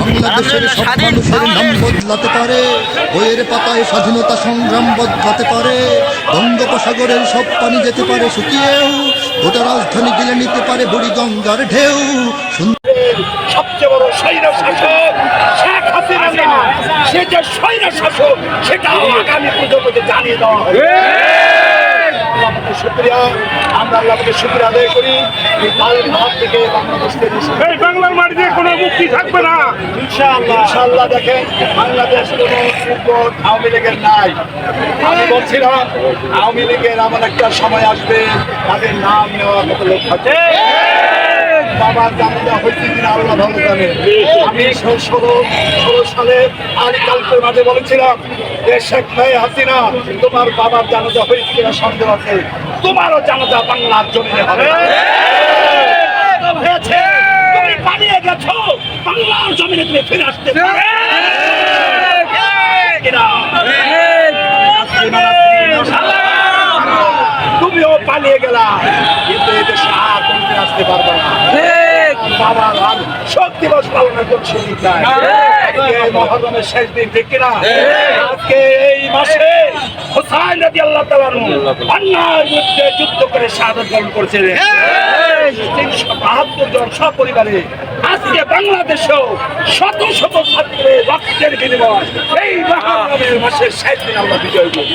বাংলাদেশের সব মানুষের নাম বদলাতে পারে বইয়ের পাতায় স্বাধীনতা সংগ্রাম বদলাতে পারে বঙ্গোপসাগরের সব পানি যেতে পারে শুকিয়েও গোটা রাজধানী গিলে নিতে পারে বুড়ি গঙ্গার ঢেউ। সবচেয়ে বড় স্বৈর শাসক শেখ হাসিনা। না সে যে স্বৈর শাসক সেটাও আগামী প্রজন্মকে জানিয়ে দেওয়া হবে। শুক্রিয়া আমরা আল্লাহকে শুক্রিয়া আদায় করি। এই কালের ভাব থেকে বাংলাদেশকে এই বাংলার মাটিতে কোনো মুক্তি থাকবে না। ইনশাআল্লাহ ইনশাআল্লাহ দেখেন বাংলাদেশ কোনো ফুটবল আওয়ামী লীগের নাই। আমি বলছিলাম আওয়ামী লীগের এমন একটা সময় আসবে তাদের নাম নেওয়া কত লোক থাকে বাবার জানাজা হয়েছে কিনা আল্লাহ ভালো জানে। আমি ষোলো ষোলো সালে আজ কালকের মাঝে বলেছিলাম যে শেখ ভাই হাসিনা তোমার বাবার জানাজা হয়েছে কিনা সন্দেহ আছে। তোমারও জানাজা বাংলার জমিনে হবে। হয়েছে তুমি পালিয়ে গেছো বাংলার জমিনে তুমি ফিরে আসতে পারবে। কিনা? তুমিও পালিয়ে গেলা কিন্তু এই দেশে আর তুমি আসতে পারবে না। বাবার শোক দিবস মহরমের শেষ দিন ঠিক কিনা? আজকে মাসে হোসাইন রাজি আল্লাহ তালানু আন্নার যুদ্ধে যুদ্ধ করে শাহাদত বরণ করেছিলেন। তিনশো বাহাত্তর জন সপরিবারে আজকে বাংলাদেশেও শত শত ছাত্রের রক্তের বিনিময় এই মহরমের মাসের শেষ দিন আমরা বিজয় করব।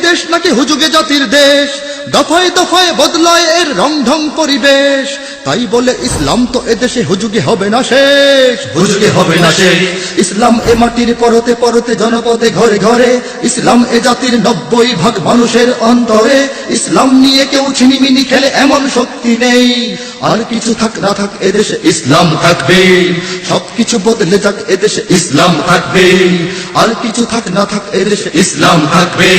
দেশ নাকি হুজুগে জাতির দেশ? দফায় দফায় বদলায় এর রংঢং পরিবেশ। তাই বলে ইসলাম তো এদেশে হুজুগে হবে না শেষ। হুজুগে হবে না শেষ। ইসলাম এ মাটির পরতে পরতে জনপদে ঘরে ঘরে ইসলাম এ জাতির নব্বই ভাগ মানুষের অন্তরে ইসলাম নিয়ে কেউ ছিনিমিনি খেলে এমন শক্তি নেই। আর কিছু থাক না থাক এদেশে ইসলাম থাকবে। সবকিছু বদলে যাক এদেশে ইসলাম থাকবে। আর কিছু থাক না থাক এদেশে ইসলাম থাকবে।